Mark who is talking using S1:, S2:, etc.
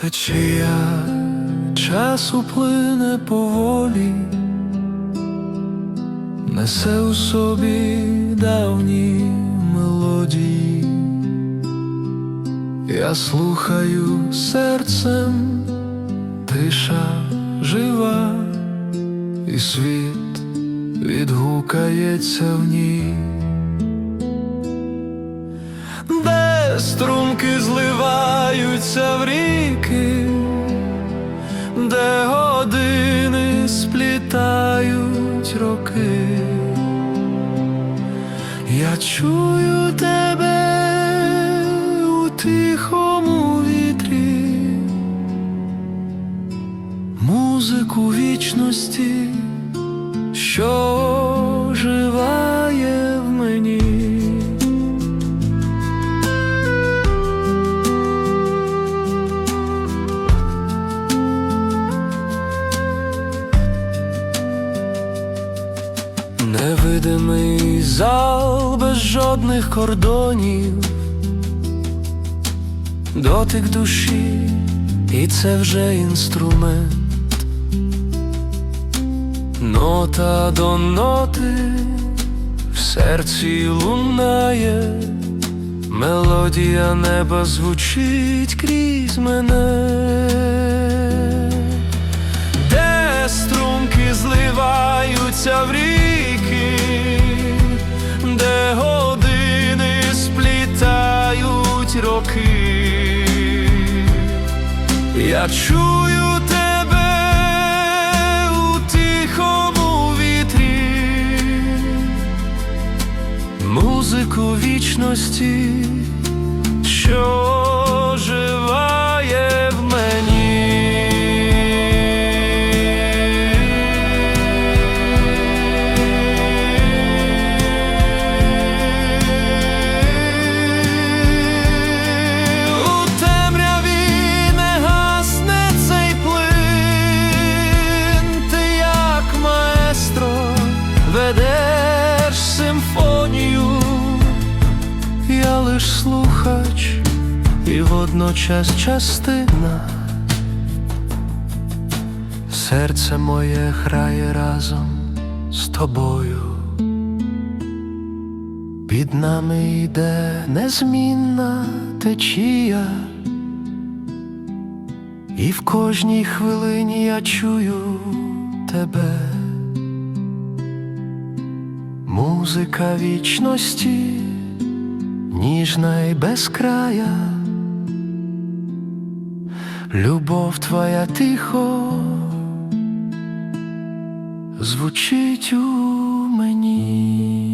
S1: Течія часу плине поволі, несе у собі давні мелодії, я слухаю серцем, тиша жива, і світ відгукається в ній. Де струмки зливаються в ріки, де години сплітають роки, я чую тебе у тихому вітрі, музику вічності, що Невидимий зал без жодних кордонів, дотик душі, і це вже інструмент, нота до ноти в серці лунає, мелодія неба звучить крізь мене я чую тебе у тихому вітрі, музику вічності, що живає лиш слухач і водночас частина. Серце моє грає разом з тобою. Під нами йде незмінна течія, і в кожній хвилині я чую тебе, музика вічності, ніжна без края любов твоя тихо звучить у мені.